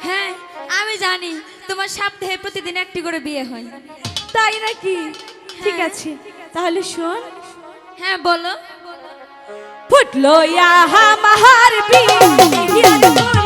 হ্যাঁ আমি জানি তোমার সপ্তাহে প্রতিদিন একটি করে বিয়ে হয়। তাই নাকি? হ্যাঁ। ঠিক আছে তাহলে শোন। হ্যাঁ বলো। ফুটলো ইয়া মাহার বিয়ে